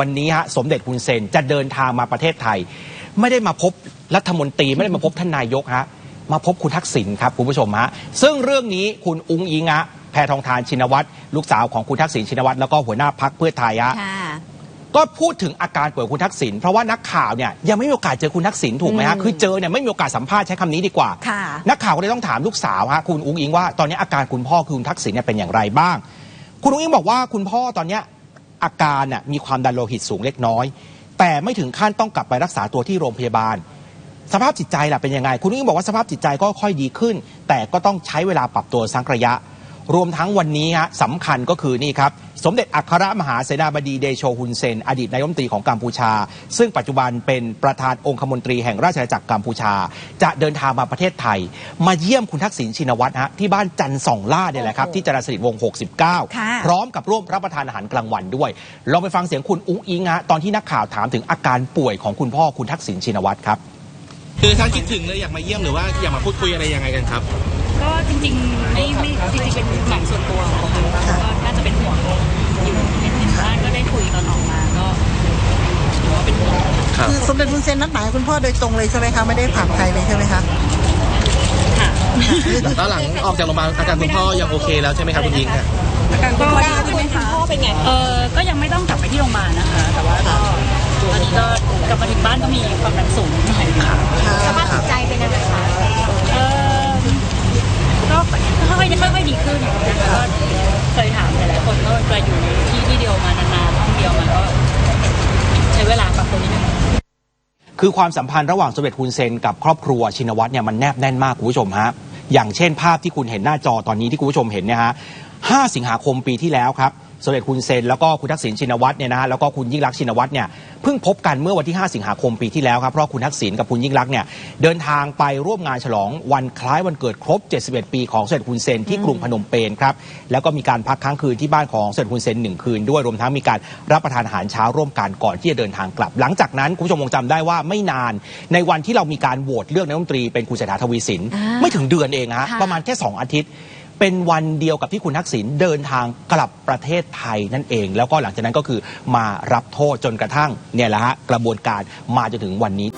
วันนี้ฮะสมเด็จฮุนเซนจะเดินทางมาประเทศไทย ไม่ได้มาพบรัฐมนตรีไม่ได้มาพบท่านนายกฮะมาพบคุณทักษิณครับคุณผู้ชมฮะซึ่งเรื่องนี้คุณอุ้งอิงฮะแพทองทานชินวัตรลูกสาวของคุณทักษิณชินวัตรแล้วก็หัวหน้าพักเพื่อไทยฮะค่ะก็พูดถึงอาการป่วยของคุณทักษิณเพราะว่านักข่าวเนี่ยยังไม่มีโอกาสเจอคุณทักษิณถูกไหมฮะอืมคือเจอเนี่ยไม่มีโอกาสสัมภาษณ์ใช้คำนี้ดีกว่าค่ะนักข่าวก็เลยต้องถามลูกสาวฮะคุณอุ้งอิงว่าตอนนี้อาการคุณพ่อคือคุณทักษิณเนี่ยเป็นอย่างไรบ้าง คุณอุ้งอิงบอกว่าคุณพ่อตอนเนี้ย อาการน่ะมีความดันโลหิตสูงเล็กน้อย แต่ไม่ถึงขั้นต้องกลับไปรักษาตัวที่โรงพยาบาล สภาพจิตใจล่ะเป็นยังไง คุณอุ้งอิงบอกว่าสภาพจิตใจก็ค่อยดีขึ้น แต่ก็ต้องใช้เวลาปรับตัวสักระยะ รวมทั้งวันนี้ฮะสำคัญก็คือนี่ครับ สมเด็จอัครมหาเสนาบดีเดโชฮุนเซน อดีตนายกรัฐมนตรีของกัมพูชา ซึ่งปัจจุบันเป็นประธานองคมนตรีแห่งราชอาณาจักรกัมพูชา จะเดินทางมาประเทศไทย มาเยี่ยมคุณทักษิณชินวัตรฮะที่บ้านจันทร์สองล่าเนี่ยแหละครับที่จรัญสนิทวงศ์69ค่ะพร้อมกับร่วมรับประทานอาหารกลางวันด้วยลองไปฟังเสียงคุณอุ้งอิงฮะตอนที่นักข่าวถามถึงอาการป่วยของคุณพ่อคุณทักษิณชินวัตรครับคือถ้าคิดถึงเลยอยากมาเยี่ยมหรือว่าอยากมาพูดคุยอะไรยังไงกันครับ ก็จริงๆไม่ไม่จริงๆเป็นหนังส่วนตัวนะคะก็น่าจะเป็นห่วงอยู่เห็นเห็นบ้านก็ได้คุยตอนออกมาก็ถือว่าเป็นห่วงครับคือสมเด็จฮุนเซนนัดหมายคุณพ่อโดยตรงเลยใช่ไหมคะไม่ได้ผ่านใครเลยใช่ไหมคะค่ะแล้วหลังออกจากโรงพยาบาลอาการคุณพ่อยังโอเคแล้วใช่ไหมครับคุณยิงค่ะก็คุณพ่อเป็นไงเออก็ยังไม่ต้องกลับไปที่โรงพยาบาลนะคะ แต่ว่าก็ตอนนี้ก็กลับมาถึงบ้านก็มีความดันสูงหน่อยค่ะ สภาพจิตใจเป็นยังไงคะ เออก็ค่อยๆค่อยๆดีขึ้นนะคะก็เคยถามหลายๆคนก็จะอยู่ในที่ที่เดียวมานานๆห้องเดียวมันก็ใช้เวลาปรับตัวนิดนึง คือความสัมพันธ์ระหว่างสมเด็จฮุนเซนกับครอบครัวชินวัตรเนี่ยมันแนบแน่นมากคุณผู้ชมฮะอย่างเช่นภาพที่คุณเห็นหน้าจอตอนนี้ที่คุณผู้ชมเห็นเนี่ยฮะ5สิงหาคมปีที่แล้วครับสมเด็จฮุนเซนแล้วก็คุณทักษิณชินวัตรเนี่ยนะฮะแล้วก็คุณยิ่งรักษณ์ชินวัตรเนี่ยเพิ่งพบกันเมื่อวันที่ 5 สิงหาคมปีที่แล้วครับเพราะคุณทักษิณกับคุณยิ่งรักษณ์เนี่ยเดินทางไปร่วมงานฉลองวันคล้ายวันเกิดครบ 71 ปีของสมเด็จฮุนเซนที่กรุงพนมเปญครับแล้วก็มีการพักค้างคืนที่บ้านของสมเด็จฮุนเซนหนึ่งคืนด้วยรวมทั้งมีการรับประทานอาหารเช้าร่วมกันก่อนที่จะเดินทางกลับ หลังจากนั้นคุณผู้ชมคงจำได้ว่าไม่นาน ในวันที่เรามีการโหวตเลือกนายกรัฐมนตรีเป็นคุณเศรษฐาทวีสินอ่าไม่ถึงเดือนเองฮะค่ะประมาณแค่ 2 อาทิตย์ เป็นวันเดียวกับที่คุณทักษิณเดินทางกลับประเทศไทยนั่นเอง แล้วก็หลังจากนั้นก็คือมารับโทษจนกระทั่งเนี่ยแหละฮะกระบวนการมาจนถึงวันนี้